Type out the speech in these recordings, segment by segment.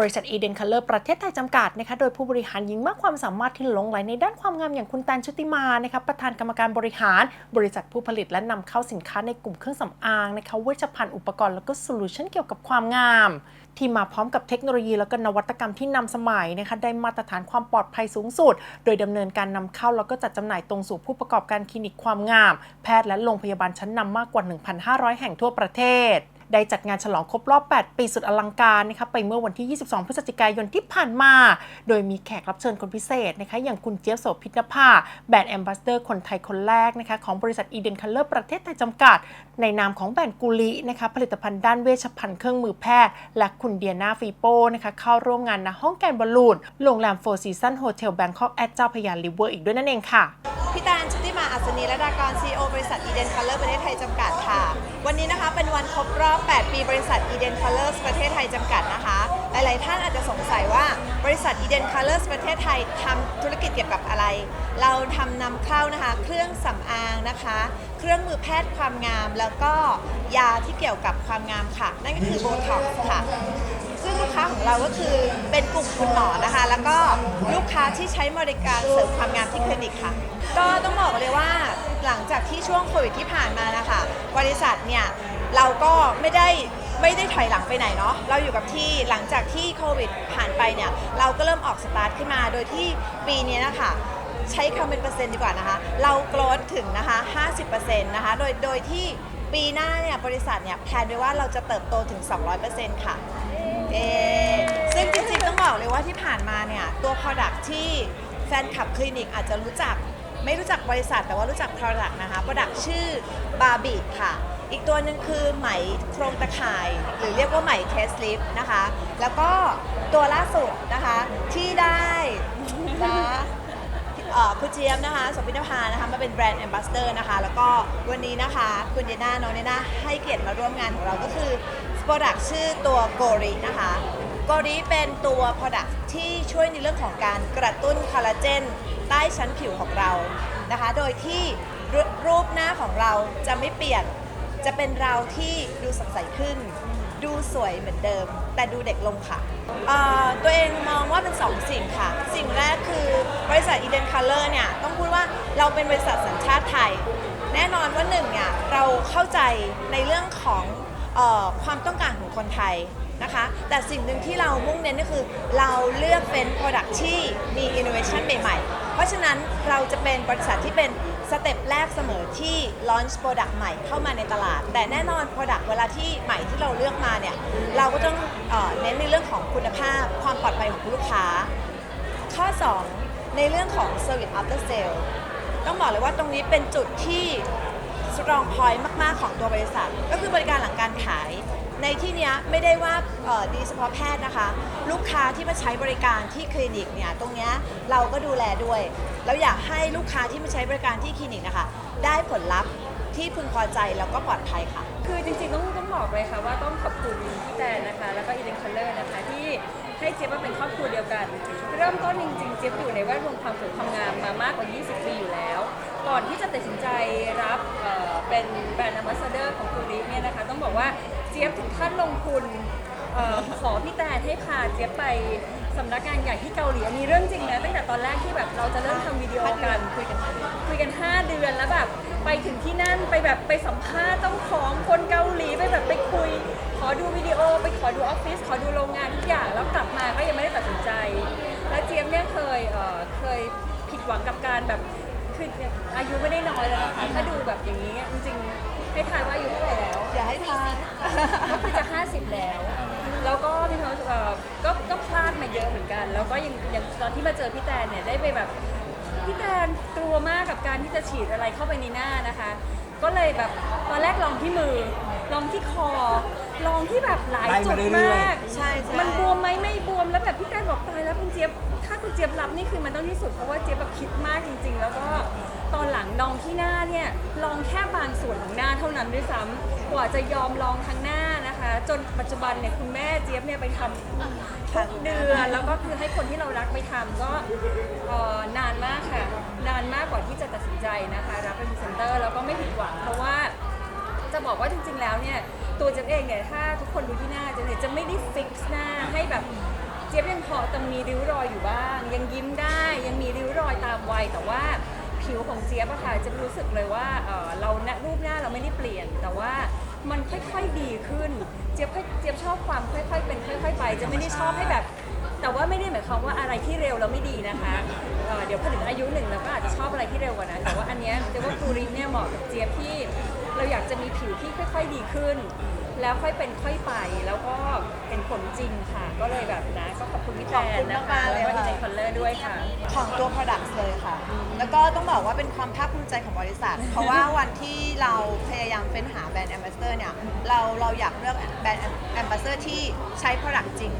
บริษัทเอเดนคัลเลอร์ประเทศไทยจำกัดนะคะโดยผู้บริหารหญิงมากความสามารถที่หลงไหลในด้านความงามอย่างคุณแตนชุติมานะคะประธานกรรมการบริหาร บริษัทผู้ผลิตและนำเข้าสินค้าในกลุ่มเครื่องสำอางนะคะเวชภัณฑ์อุปกรณ์แล้วก็โซลูชันเกี่ยวกับความงาม ที่มาพร้อมกับเทคโนโลยีแล้วก็นวัตกรรมที่นำสมัยนะคะได้มาตรฐานความปลอดภัยสูงสุด โดยดำเนินการนำเข้าแล้วก็จัดจำหน่ายตรงสู่ผู้ประกอบการคลินิกความงาม แพทย์และโรงพยาบาลชั้นนำมากกว่า 1,500 แห่งทั่วประเทศ ได้จัดงานฉลองครบรอบ 8 ปีสุดอลังการนะคะไปเมื่อวันที่ 22 พฤศจิกายนที่ผ่านมา โดยมีแขกรับเชิญคนพิเศษนะคะอย่างคุณเจี๊ยบโสภิตนภาแบรนด์แอมบาสเดอร์คนไทยคนแรกนะคะของบริษัทอีเดนคัลเลอร์ประเทศไทยจำกัด ในนามของแบรนด์กุลินะคะผลิตภัณฑ์ด้านเวชภัณฑ์เครื่องมือแพทย์ และคุณเดียนาฟีโป้นะคะเข้าร่วมงานณห้องแกนบอลลูนโรงแรมโฟร์ซีซันโฮเทลแบงคอกแอดเจ้าพยาริเวอร์อีกด้วยนั่นเองค่ะพี่ตาลชุติมาอัศนีระดากร CEO บริษัท Eden Color ประเทศไทยจำกัดค่ะ วันนี้นะคะเป็นวันครบรอบ8 ปีบริษัท Eden Colors ประเทศไทยจำกัดนะคะ หลายๆท่านอาจจะสงสัยว่าบริษัท Eden Colors ประเทศไทยทำธุรกิจเกี่ยวกับอะไร เราทำนำเข้านะคะ เครื่องสำอางนะคะ เครื่องมือแพทย์ความงาม แล้วก็ยาที่เกี่ยวกับความงามค่ะ นั่นก็คือโบท็อกซ์ค่ะซึ่งลูกค้าของเราก็คือเป็นกลุ่มคุณหมอนะคะ แล้วก็ลูกค้าที่ใช้บริการเสริมความงามที่คลินิกค่ะ ก็ต้องบอกเลยว่าหลังจากที่ช่วงโควิดที่ผ่านมานะคะ บริษัทเนี่ย เราก็ไม่ได้ไม่ได้ถอยหลังไปไหนเนาะเราอยู่กับที่หลังจากที่โควิดผ่านไปเนี่ยเราก็เริ่มออกสตาร์ทขึ้นมา โดยที่ปีนี้นะคะใช้คำเป็นเปอร์เซ็นต์ดีกว่านะคะ เราโกรธถึงนะคะ 50%นะคะ โดย โดยที่ปีหน้าเนี่ยบริษัทเนี่ยแพลนไว้ว่าเราจะเติบโตถึง 200%ค่ะ เอซึ่งจริงๆ ต้องบอกเลยว่าที่ผ่านมาเนี่ย ตัว Product ที่แฟนคลับคลินิกอาจจะรู้จัก ไม่รู้จักบริษัทแต่ว่ารู้จัก Product นะคะ Product ชื่อบาบิค่ะ อีกตัวหนึ่งคือไหมโครงตะข่าย หรือเรียกว่าไหมเคสลิฟนะคะ แล้วก็ตัวล่าสุดนะคะที่ได้นะคุณเจี๊ยบนะคะสมพินภานะคะมาเป็นแบรนด์แอมบาสเดอร์นะคะ แล้วก็วันนี้นะคะคุณเดน่าน้องเดน่าให้เกียรติมาร่วมงานของเราก็คือ Product ชื่อตัวโกรินะคะโกริเป็นตัว Product ที่ช่วยในเรื่องของการกระตุ้นคอลลาเจนใต้ชั้นผิวของเรานะคะ โดยที่รูปหน้าของเราจะไม่เปลี่ยน จะเป็นเราที่ดูสดใสขึ้น ดูสวยเหมือนเดิม แต่ดูเด็กลงค่ะเอ่อตัวเองมองว่าเป็น2สิ่งค่ะ สิ่งแรกคือบริษัท Eden Color เนี่ยต้องพูดว่าเราเป็นบริษัทสัญชาติไทย แน่นอนว่าหนึ่งเนี่ยเราเข้าใจในเรื่องของเออความต้องการของคนไทยนะคะ แต่สิ่งหนึ่งที่เรามุ่งเน้นก็คือเราเลือกเป็น Product ที่มี Innovation ใหม่ๆ เพราะฉะนั้นเราจะเป็นบริษัทที่เป็น สเต็ปแรกเสมอที่ launch product ใหม่เข้ามาในตลาด แต่แน่นอน product เวลาที่ใหม่ที่เราเลือกมาเนี่ย เราก็ต้องเน้นในเรื่องของคุณภาพ ความปลอดภัยของลูกค้า ข้อ 2 ในเรื่องของ Service After Sale ต้องบอกเลยว่าตรงนี้เป็นจุดที่ strong point มาก ๆ ของตัวบริษัท ก็คือบริการหลังการขาย ในที่นี้ไม่ได้ว่าดีเฉพาะแพทย์นะคะ ลูกค้าที่มาใช้บริการที่คลินิกเนี่ยตรงนี้เราก็ดูแลด้วยเราอยากให้ลูกค้าที่มาใช้บริการที่คลินิกนะคะ ได้ผลลัพธ์ที่พึงพอใจแล้วก็ปลอดภัยค่ะ คือจริงๆต้องต้องบอกเลยค่ะว่าต้องขอบคุณพี่แตนนะคะ แล้วก็อีเดนคัลเลอร์นะคะที่ให้เจี๊ยบมาเป็นครอบครัวเดียวกัน เริ่มต้นจริงๆเจี๊ยบอยู่ในแวดวงความสวยความงามมามากกว่า 20 ปีอยู่แล้ว ก่อนที่จะตัดสินใจรับเป็นแบรนด์ a m b a s s a d o r ของคูริเนี่ยนะคะ ต้องบอกว่าเจี๊ยบถึงขั้นลงทุนออขอพี่แตนให้พาเจี๊ยบไปสำนักงานใหญ่ที่เกาหลีอันนี้เรื่องจริงนะตั้งแต่ตอนแรกที่แบบเราจะเริ่มทำวิดีโอกันคุยกันคุยกัน 5 เดือนแล้วแบบไปถึงที่นั่นไปแบบไปสัมภาษณ์เจ้าของคนเกาหลีไปแบบไปคุย ขอดูวิดีโอ ไปขอดูออฟฟิศขอดูโรงงานทุกอย่างแล้วกลับมาก็ยังไม่ได้ตัดสินใจ และเจี๊ยบเนี่ยเคยเเคยผิดหวังกับการแบบ คืออายุไม่ได้น้อยแล้วนะคะถ้าดูแบบอย่างนี้จริงๆให้ทายว่าอายุเท่าไหร่แล้วอย่าให้ทานก็คือจะ50 แล้ว แล้วก็มีความรู้สึกเอ่อก็ก็พลาดมาเยอะเหมือนกัน แล้วก็ยังยังตอนที่มาเจอพี่แตนเนี่ยได้ไปแบบพี่แตนกลัวมากกับการที่จะฉีดอะไรเข้าไปในหน้านะคะ ก็เลยแบบตอนแรกลองที่มือลองที่คอ องที่แบบหลายจุดไล่มาเรื่มาอยกใช่ใช่ มันบวมไหมไม่บวมแล้วแบบพี่แตนบอกตายแล้วคุณเจี๊ยบถ้าคุณเจี๊ยบรับนี่คือมันต้องที่สุดเพราะว่าเจี๊ยบแบบคิดมากจริง ๆ แล้วก็ตอนหลังลองที่หน้าเนี่ยลองแค่บางส่วนของหน้าเท่านั้นด้วยซ้ำกว่าจะยอมลองทั้งหน้านะคะ จนปัจจุบันเนี่ยคุณแม่เจี๊ยบเนี่ยไปทำทุกเดือนแล้วก็คือให้คนที่เรารักไปทำก็เอ่อนานมากค่ะ นานมากกว่าที่จะตัดสินใจนะคะ รับเป็นพรีเซนเตอร์แล้วก็ไม่ผิดหวังเพราะว่า จะบอกว่าจริงๆ แล้วเนี่ย ตัวเจนเองเนี่ยถ้าทุกคนดูที่หน้าเจนเนี่ยจะไม่ได้ฟิกหน้าให้แบบเจี๊ยบยังพอจะมีริ้วรอยอยู่บ้าง ยังยิ้มได้ยังมีริ้วรอยตามวัยแต่ว่าผิวของเจี๊ยบอะค่ะจะรู้สึกเลยว่าเอ่อเราณรูปหน้าเราไม่ได้เปลี่ยน แต่ว่ามันค่อยๆดีขึ้น เจี๊ยบค่อยเจี๊ยบชอบความค่อยๆเป็นค่อย ๆ ไป จะไม่ได้ชอบให้แบบ แต่ว่าไม่ได้หมายความว่าอะไรที่เร็วแล้วไม่ดีนะคะเอ่อเดี๋ยวพอถึงอายุหนึ่งเราก็อาจจะชอบอะไรที่เร็วกว่านั้นแต่ว่าอันเนี้ยเรียกว่าฟูริเนี่ยเหมาะกับเจี๊ยบที่ เราอยากจะมีผิวที่ค่อย ๆ ดีขึ้น แล้วค่อยเป็นค่อยไปแล้วก็เห็นผลจริงค่ะ ก็เลยแบบนะก็ขอบคุณพี่แตขอบคุนณนะคะมากๆเลยแล้วก็ค่ะดีเจคอนเลอร์ด้วยค่ะ ของตัว products เลยค่ะ แล้วก็ต้องบอกว่าเป็นความภาคภูมิใจของบริษัท เพราะว่าวันที่เราพยายามเฟ้นหาแบรนด์ ambassador เนี่ย เราเราอยากเลือกแบรนด์ ambassador ที่ใช้ product จริง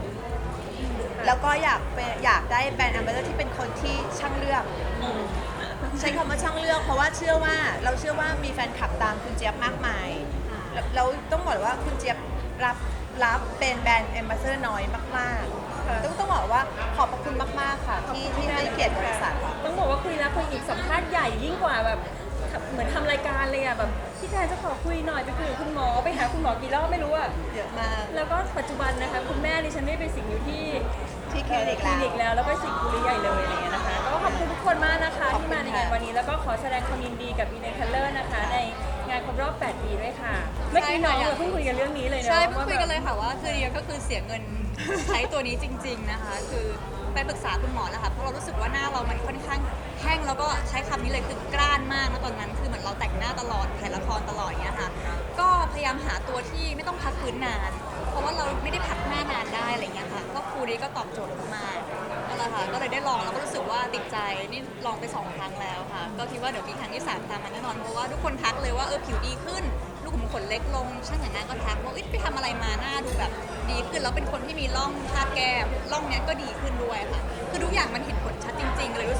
แล้วก็อยากเป็นอยากได้แบรนด์ ambassador ที่เป็นคนที่ช่างเลือก ใช้คำว่าช่างเลือก เพราะว่าเชื่อว่าเราเชื่อว่ามีแฟนคลับตามคุณเจี๊ยบมากมายแล้วเราต้องบอกว่าคุณเจี๊ยบรับรับเป็นแบรนด์ ambassador น้อยมากๆต้องต้องบอกว่าขอบพระคุณมากๆค่ะ ที่ที่ให้เกียรติบริษัท ต้องบอกว่าคุยแล้วคุยอีกสัมภาษณ์ใหญ่ยิ่งกว่าแบบเหมือนทำรายการเลยอะแบบพี่แทนจะขอคุยหน่อยไปคุยกับคุณหมอไปหาคุณหมอกี่รอบไม่รู้อะเยอะมาก แล้วก็ปัจจุบันนะคะ คุณแม่ดิฉันได้ไปสิงอยู่ที่ที่คลินิกคลิแล้วนิกแล้วแล้วก็สิงห์บุรีใหญ่เลยอะไรเงี้ยนะ คะก็ขอบคุณทุกคนมากนะคะขอบที่คุณมาในงานค่ะวันนี้แล้วก็ขอแสดงความยินดีกับอีเนคัลเลอร์นะคะ ในงานครบรอบ 8 ปีด้วยค่ะ เมื่อกี้น้องเราเพิ่งคุยกันเรื่องนี้เลยเนาะใช่เพิ่งว่าคุยแบบกันเลยค่ะว่าคือเดียก็คือเสียเงินใช้ตัวนี้จริง ๆนะคะ คือไปปรึกษาคุณหมอแล้วค่ะเพราะเรารู้สึกว่าหน้าเรามันค่อนข้างแห้งแล้วก็ใช้คำนี้เลยคือกร้านมากนะตอนนั้นคือเหมือนเราแต่งหน้าตลอดถ่ายละครตลอดอย่างเงี้ยค่ะ ก็พยายามหาตัวที่ไม่ต้องพักฟื้นนาน เพราะว่าเราไม่ได้พักหน้านานได้อะไรเงี้ยค่ะ ก็คูนี้ก็ตอบโจทย์มาก นะค่ะ ก็เลยได้ลองแล้วก็รู้สึกว่าติดใจนี่ลองไปสองครั้งแล้วค่ะ ก็คิดว่าเดี๋ยวมีครั้งที่สามตามมาแน่นอนเพราะว่าทุกคนทักเลยว่าเออผิวดีขึ้น ลูกขุมขนเล็กลง ช่างแต่งหน้าก็ทักว่าอ้ยไปทำอะไรมาหน้าดูแบบดีขึ้นแล้วเป็นคนที่มีร่องทาแก้มร่องเนี้ยก็ดีขึ้นด้วยค่ะ คือทุกอย่างมันเห็นผลชัดจริงๆเลยรู้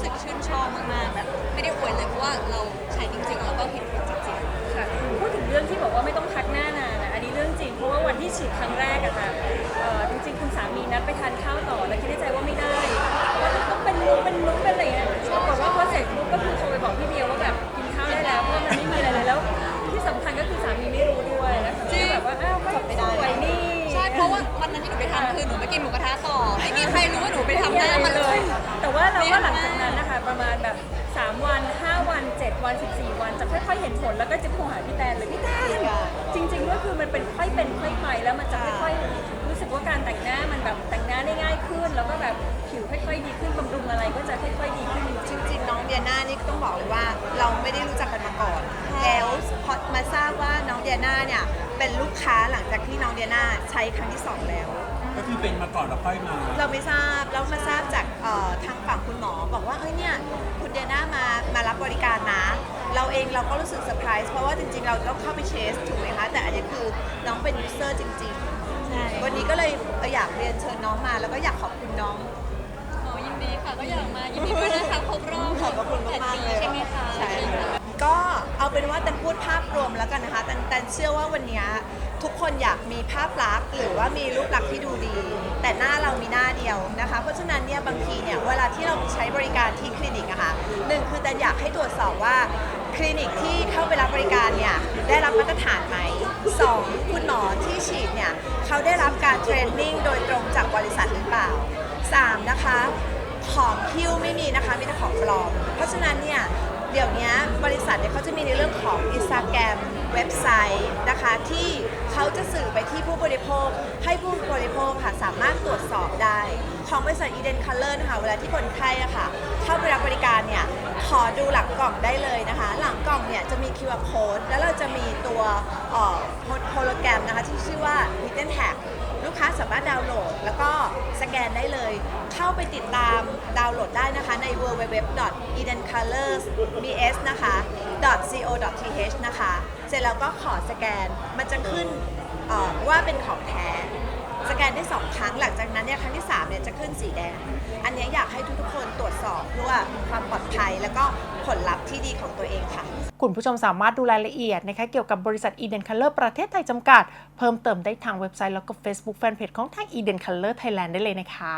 สึก แต่งหน้ามันแบบแต่งหน้าได้ง่ายขึ้น แล้วก็แบบผิวค่อยๆดีขึ้นบำรุงอะไรก็จะค่อยๆดีขึ้นจจริงริงๆน้องเดียน่านี่ก็ต้องบอกเลยว่าเราไม่ได้รู้จักกันมาก่อน แล้วพอมาทราบว่าน้องเดียน่าเนี่ยเป็นลูกค้าหลังจากที่น้องเดียน่าใช้ครั้งที่สองแล้ว ก็คือเป็นมาก่อนแล้วค่อยมาเราไม่ทราบแล้วมาทราบจากเอ่อทางฝั่งคุณหมอบอกว่าเอ้ยเนี่ยคุณเดียน่ามามารับบริการนะ เราเองเราก็รู้สึกเซอร์ไพรส์เพราะว่าจริงๆ เราต้องเข้าไปเชสถูกไหมคะ แต่อันนี้คือน้องเป็นยูเซอร์จริงๆใช่ วันนี้ก็เลยเอ่ออยากเรียนเชิญน้องมา แล้วก็อยากขอบคุณน้อง โอ้ยินดีค่ะก็อยากมายินดีด้วยนะคะครบรอบขอบพระคุณมากๆเลยใช่ไหมคะใช่ค่ะก็เอาเป็นว่าแตนพูดภาพรวมแล้วกันนะคะแตนแตนเชื่อว่าวันเนี้ยทุกคนอยากมีภาพลักษณ์หรือว่ามีรูปลักษณ์ที่ดูดี แต่หน้าเรามีหน้าเดียวนะคะ เพราะฉะนั้นเนี่ยบางทีเนี่ยเวลาที่เราไปใช้บริการที่คลินิกอะค่ะหนึ่งคือแตนอยากให้ตรวจสอบว่าค ลินิกที่เข้าไปรับบริการเนี่ยได้รับมาตรฐานไหมสองคุณหมอที่ฉีดเนี่ยเขาได้รับการเทรนนิ่งโดยตรงจากบริษัทหรือเปล่าสามนะคะของคิวไม่มีนะคะมีแต่ของปลอม เพราะฉะนั้นเนี่ยเดี๋ยวนี้บริษัทเนี่ยเขาจะมีในเรื่องของ Instagram เว็บไซต์นะคะที่ เขาจะสื่อไปที่ผู้บริโภค ให้ผู้บริโภคค่ะสามารถตรวจสอบได้ ของบริษัท Eden Color นะคะเวลาที่คนไข้อะค่ะเข้าไปรับบริการเนี่ยขอดูหลังกล่องได้เลยนะคะ หลังกล่องเนี่ยจะมี QR code แล้วเราจะมีตัวเอ่อโฮโลแกรมนะคะที่ชื่อว่า Hidden Tag ลูกค้าสามารถดาวน์โหลด แล้วก็สแกนได้เลย เข้าไปติดตามดาวน์โหลดได้นะคะใน www.edencolors.bs นะคะ .co.th นะคะ เสร็จแล้วก็ขอสแกนมันจะขึ้นว่าเป็นของแท้สแกนได้สองครั้งหลังจากนั้นเนี่ยครั้งที่3เนี่ยจะขึ้นสีแดง อันนี้อยากให้ทุกๆคนตรวจสอบเพื่อความปลอดภัยแล้วก็ ผลลัพธ์ที่ดีของตัวเองค่ะ คุณผู้ชมสามารถดูรายละเอียดนะคะเกี่ยวกับบริษัท Eden Color ประเทศไทยจำกัด เพิ่มเติมได้ทางเว็บไซต์แล้วก็ Facebook Fanpage ของทาง Eden Color Thailand ได้เลยนะคะ